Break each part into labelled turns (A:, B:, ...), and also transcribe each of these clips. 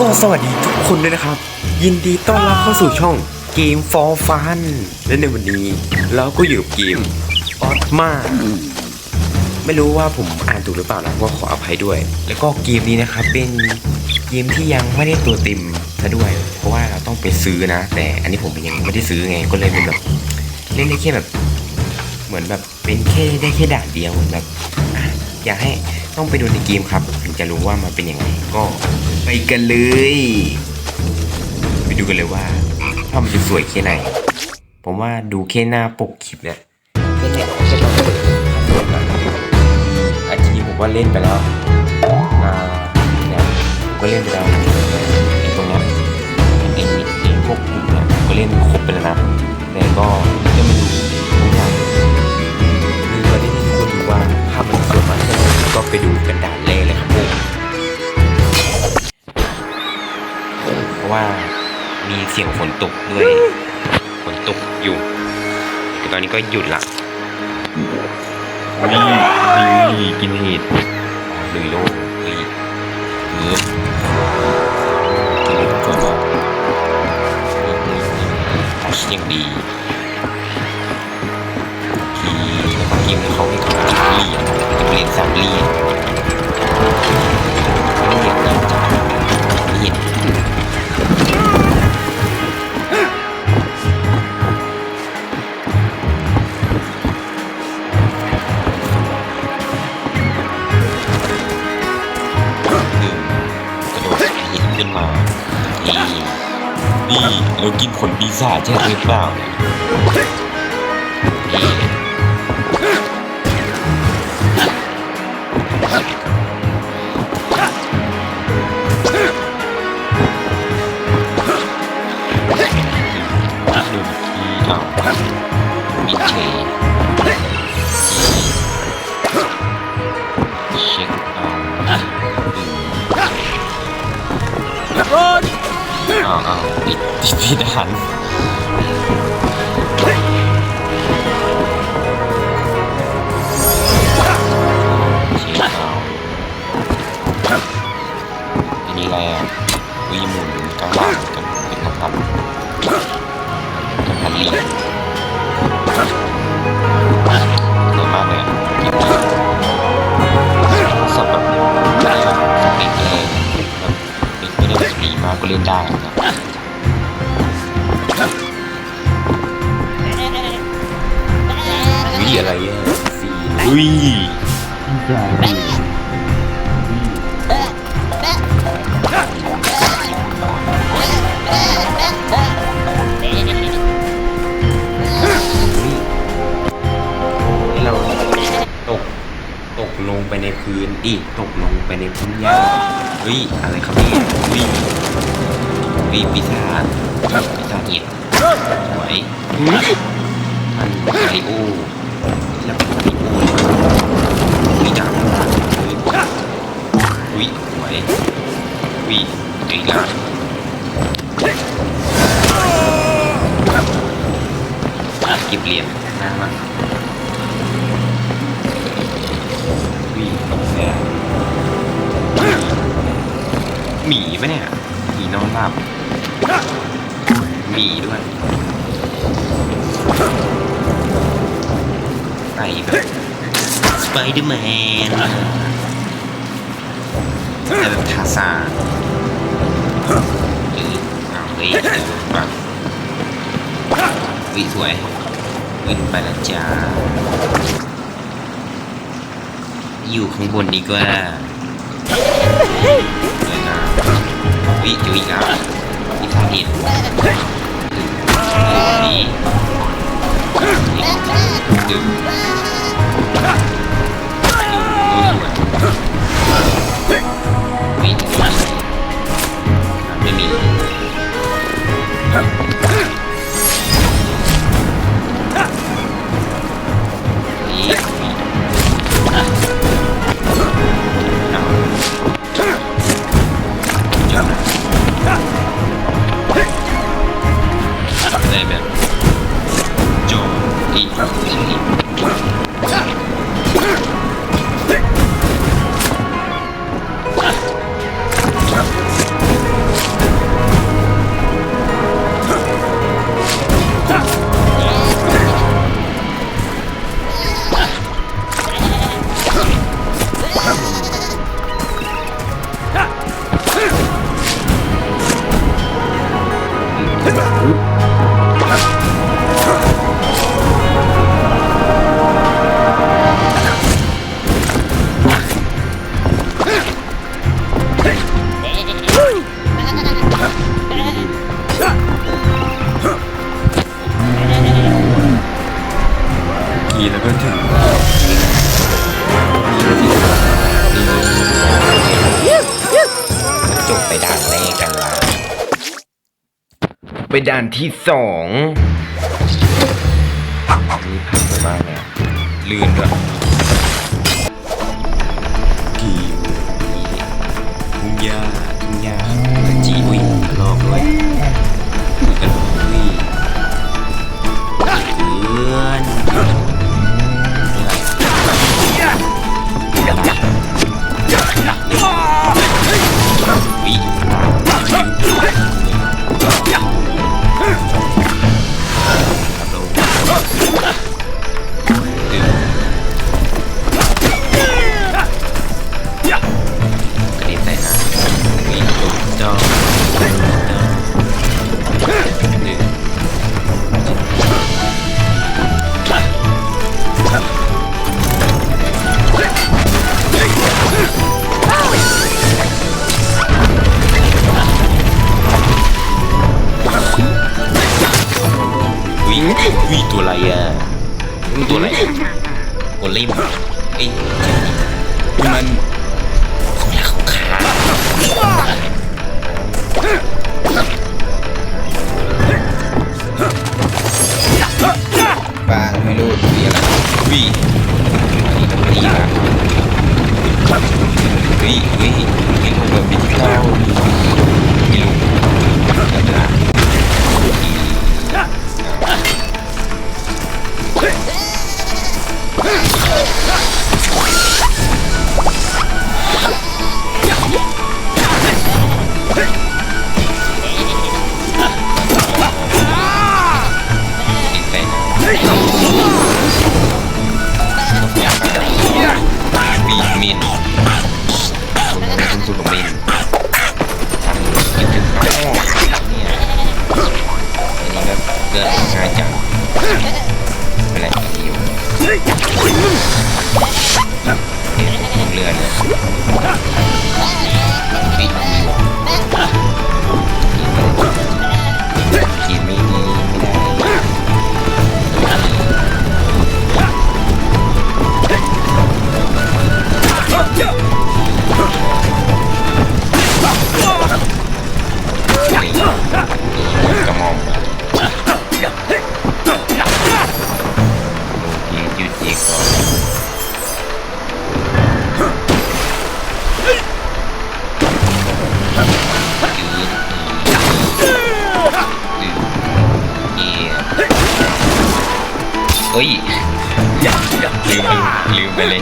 A: ก็สวัสดีทุกคนด้วยนะครับ ยินดีต้อนรับเข้าสู่ช่องเกม for fun และในวันนี้เราก็อยู่กับเกมออ m มาไม่รู้ว่าผมอ่านถูกหรือเปล่านะก็ขออภัยด้วย แล้วก็เกมนี้นะครับเป็นเกมที่ยังไม่ได้ตัวเต็มซะด้วย เพราะว่าเราต้องไปซื้อนะ แต่อันนี้ผมยังไม่ได้ซื้อไงก็เลยเป็นแบบเล่นได้แค่แบบ เหมือนแบบเป็นแค่ได้แค่ด่านเดียวเหมือนแบบอยากให้ต้องไปดูในเกมครับ จะรู้ว่ามันเป็นยังไงก็ไปกันเลย ไปดูกันเลยว่าภาพมันจะสวยแค่ไหน ผมว่าดูแค่หน้าปกคลิปเนี่ยแค่เนี้ยแค่ต้องเปิดอาทีผมว่าเล่นไปแล้วอ่าเนี่ยผมก็เล่นไปแล้วไอ้ตรงเนี้ยไอ้ไอ้พวกกลุ่มเนี่ยผมก็เล่นครบไปแล้วนะแต่ก็จะมาดูทุกอย่างมีประเด็นที่คุณดูว่าภาพมันสวยมากใช่ไหมก็ไปดูกันด่ ว่ามีเสียงฝนตกด้วยฝนตกอยู่ตอนนี้ก็หยุดละนี่นี่กินเห็ดลุยโลกลุยเอิบก่อนบอกนี่นี่นี่ทัชอย่างดีทีก็เกมเขาให้เขาจับเหรียญจะเปลี่ยนสามเหรียญ ขึ้นมานี่นี่เรากินผลปีศาจใช่หรือเปล่าเนี่ยนี่ เล่นได้นะครับวิอะไรอะสีอุ้ยให้เราตก ตกลงไปในพื้นอีกตกลงไปในพื้นหญ้า ฮ้ยอะไรครับเนี่ยเฮ้ยเฮ้ยปีศาจปีศาจเห็ดสวยท่านมาริโอแล้วเป็น หมีปะเนี่ยหมีนอนหลับหมีด้วยใส่แบบสไปเดอร์แมนแต่แบบทาซานเออเอาเฮ้ยเดี๋ยวปังวิสวยวิ่งไปแล้วจ้าอยู่ข้างบนดีกว่าเลยนะ วิเจออีกแล้วอีกสาเหตุนี่ดึง ไปด่านที่สองนี่ผ่านไปบ้างเนี่ยลื่นด้วย วิ่ตัวอะไรอะมันตัวอะไรโอลิมเอ้ยมันของรักของขาบ้างไม่รู้ดีอะไรวิ่งดีละวิ่งวิ่งวิ่งลงแบบดิจิตอ ใจนะวีมินคุณสุกมินคิดถึงน้องเนี่ยอันนี้ก็เกิดง่ายจังเป็นไรอยู่เห็นเรือเลย ลื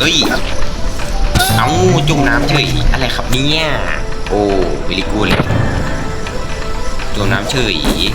A: เอ้ย เอาจุ่มน้ำเฉยอะไรครับเนี่ยโอ้วิลิกูเลยจุ่มน้ำเฉยอี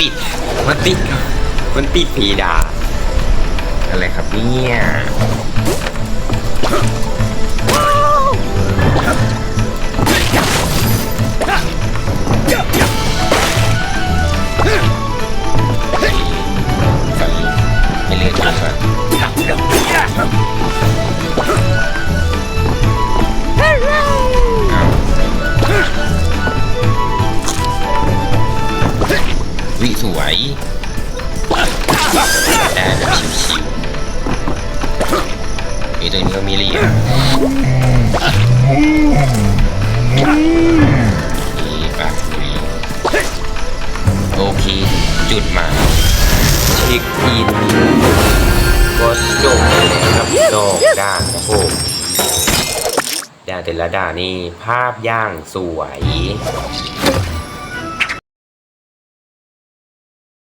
A: ติด มันติด มันติดผีดาอะไรครับเนี่ย พิกินก็จบนะครับดอกด่านครับด่างแต่ละด่านนี่ภาพย่างสวย